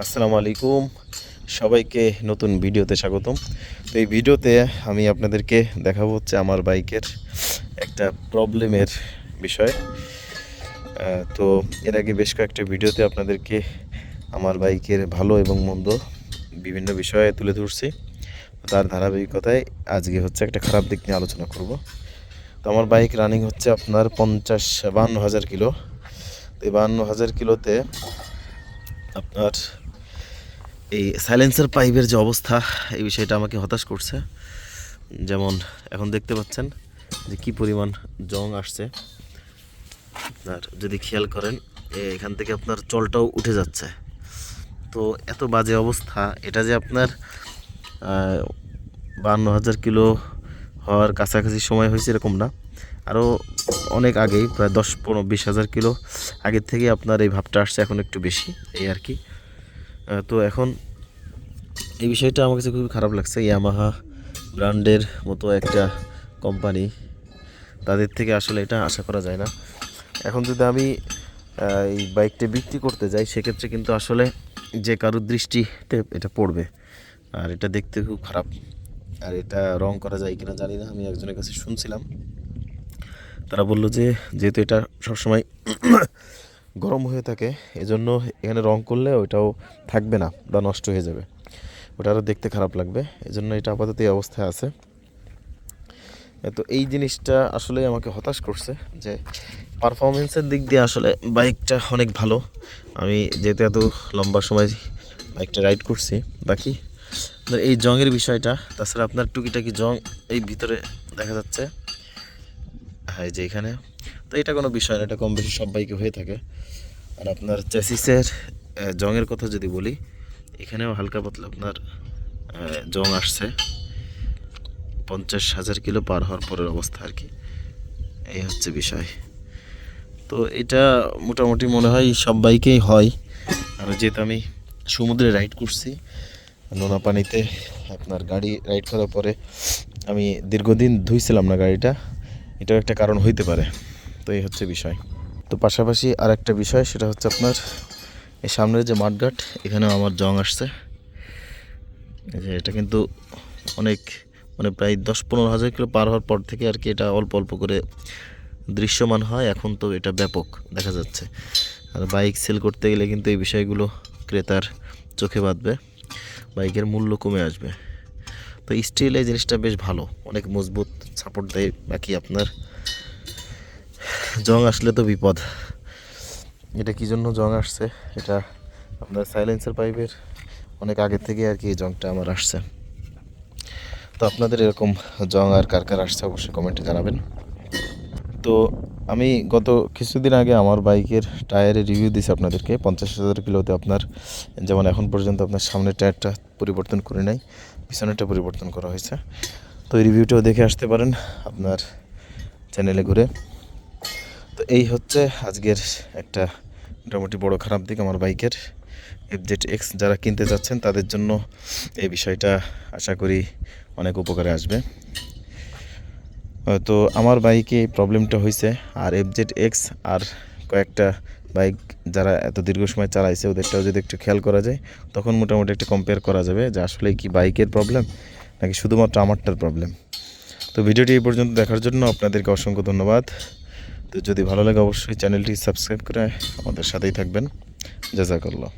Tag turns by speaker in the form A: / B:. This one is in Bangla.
A: আসসালামু আলাইকুম। সবাইকে নতুন ভিডিওতে স্বাগতম। তো এই ভিডিওতে আমি আপনাদেরকে দেখাবো হচ্ছে আমার বাইকের একটা প্রবলেমের বিষয়। তো এর আগে বেশ কয়েকটা ভিডিওতে আপনাদেরকে আমার বাইকের ভালো এবং মন্দ বিভিন্ন বিষয়ে তুলে ধরছি। তার ধারাবাহিকতায় আজকে হচ্ছে একটা খারাপ দিক নিয়ে আলোচনা করব। তো আমার বাইক রানিং হচ্ছে আপনার পঞ্চাশ বাহান্ন হাজার কিলো। তো এই বাহান্ন হাজার কিলোতে আপনার এই সাইলেন্সার পাইপের যে অবস্থা, এই বিষয়টা আমাকে হতাশ করছে। যেমন এখন দেখতে পাচ্ছেন যে কি পরিমাণ জং আসছে। আপনার যদি খেয়াল করেন এখান থেকে আপনার চলটাও উঠে যাচ্ছে। তো এত বাজে অবস্থা, এটা যে আপনার বান্ন হাজার কিলো হওয়ার কাছাকাছি সময় হয়েছে এরকম না। আরও অনেক আগেই, প্রায় দশ, পনেরো, বিশ হাজার কিলো আগের থেকে আপনার এই ভাবটা আসছে, এখন একটু বেশি, এই আর কি। তো এখন এই বিষয়টা আমার কাছে খুবই খারাপ লাগছে। ইয়ামাহা ব্র্যান্ডের মতো একটা কোম্পানি, তাদের থেকে আসলে এটা আশা করা যায় না। এখন যদি আমি এই বাইকটা বিক্রি করতে যাই, সেক্ষেত্রে কিন্তু আসলে যে কারোর দৃষ্টিতে এটা পড়বে, আর এটা দেখতে খুব খারাপ। আর এটা রং করা যায় কিনা জানি না, আমি একজনের কাছে শুনছিলাম। তারা বলল যে, যেহেতু এটা সবসময় গরম হয়ে থাকে, এজন্য এখানে রং করলে ওইটাও থাকবে না বা নষ্ট হয়ে যাবে। ওটা আরও দেখতে খারাপ লাগবে, এজন্য এটা আপাতত এই অবস্থায় আছে। তো এই জিনিসটা আসলে আমাকে হতাশ করছে যে পারফরমেন্সের দিক দিয়ে আসলে বাইকটা অনেক ভালো। আমি যেহেতু এত লম্বা সময় বাইকটা রাইড করছি, বাকি এই জংয়ের বিষয়টা, তাছাড়া আপনার টুকিটাকি জং এই ভিতরে দেখা যাচ্ছে। হ্যাঁ যে এখানে। তো এটা কোনো বিষয় না, এটা কম বেশি সব বাইকে হয়ে থাকে। আর আপনার চ্যাসিসের জংয়ের কথা যদি বলি, এখানেও হালকা পাতলা আপনার জং আসছে। পঞ্চাশ হাজার কিলো পার হওয়ার পরের অবস্থা আর কি। এই হচ্ছে বিষয়। তো এটা মোটামুটি মনে হয় সব বাইকেই হয়। আর যেহেতু আমি সমুদ্রে রাইড করছি, নোনা পানিতে আপনার গাড়ি রাইড করার পরে আমি দীর্ঘদিন ধুইছিলাম না গাড়িটা। এটাও একটা কারণ হইতে পারে। তো এই হচ্ছে বিষয়। তো পাশাপাশি আর একটা বিষয়, সেটা হচ্ছে আপনার এই সামনের যে মাঠঘাট, এখানেও আমার জং আসছে। যে এটা কিন্তু অনেক মানে প্রায় দশ পনেরো হাজার কিলো পার হওয়ার পর থেকে আর কি এটা অল্প অল্প করে দৃশ্যমান হয়। এখন তো এটা ব্যাপক দেখা যাচ্ছে। আর বাইক সেল করতে গেলে কিন্তু এই বিষয়গুলো ক্রেতার চোখে বাঁধবে। বাইকের মূল্য কমে আসবে। তো স্টিল এই জিনিসটা বেশ ভালো। অনেক মজবুত সাপোর্ট দেয় বাকি আপনার। জং আসলে তো বিপদ। এটা কি জন্য জং আসছে? এটা আপনার সাইলেন্সার পাইপের অনেক আগে থেকে আর কি এই জংটা আমার আসছে। তো আপনাদের এরকম জং আর কার কার আসছে অবশ্যই কমেন্টে জানাবেন। তো আমি গত কিছুদিন আগে আমার বাইকের টায়ারের রিভিউ দিয়েছি আপনাদেরকে। পঞ্চাশ হাজার কিলোতে আপনার, যেমন এখন পর্যন্ত আপনার সামনের টায়ারটা পরিবর্তন করে নাই। পিছনেরটা পরিবর্তন করা হয়েছে। তো এই রিভিউটাও দেখে আসতে পারেন আপনার চ্যানেলে ঘুরে। তো এই হচ্ছে আজকের একটা মোটামুটি বড় খারাপ দিক আমার বাইকের। এফজেড এক্স যারা কিনতে যাচ্ছেন, তাদের জন্য এই বিষয়টা আশা করি অনেক উপকারে আসবে। তো আমার বাইকে এই প্রবলেমটা হয়েছে, আর এফজেড এক্স আর কয়েকটা বাইক যারা এত দীর্ঘ সময় চালাইছে, ওদেরটাও যদি একটু খেয়াল করা যায়, তখন মোটামুটি একটা কম্পেয়ার করা যাবে যে আসলে কি বাইকের প্রবলেম নাকি শুধুমাত্র আমারটার প্রবলেম তো ভিডিওটি এই পর্যন্ত দেখার জন্য আপনাদেরকে অসংখ্য ধন্যবাদ। তো যদি ভালো লাগে, অবশ্যই চ্যানেলটি সাবস্ক্রাইব করে আমাদের সাথেই থাকবেন। জাজাকাল্লাহ।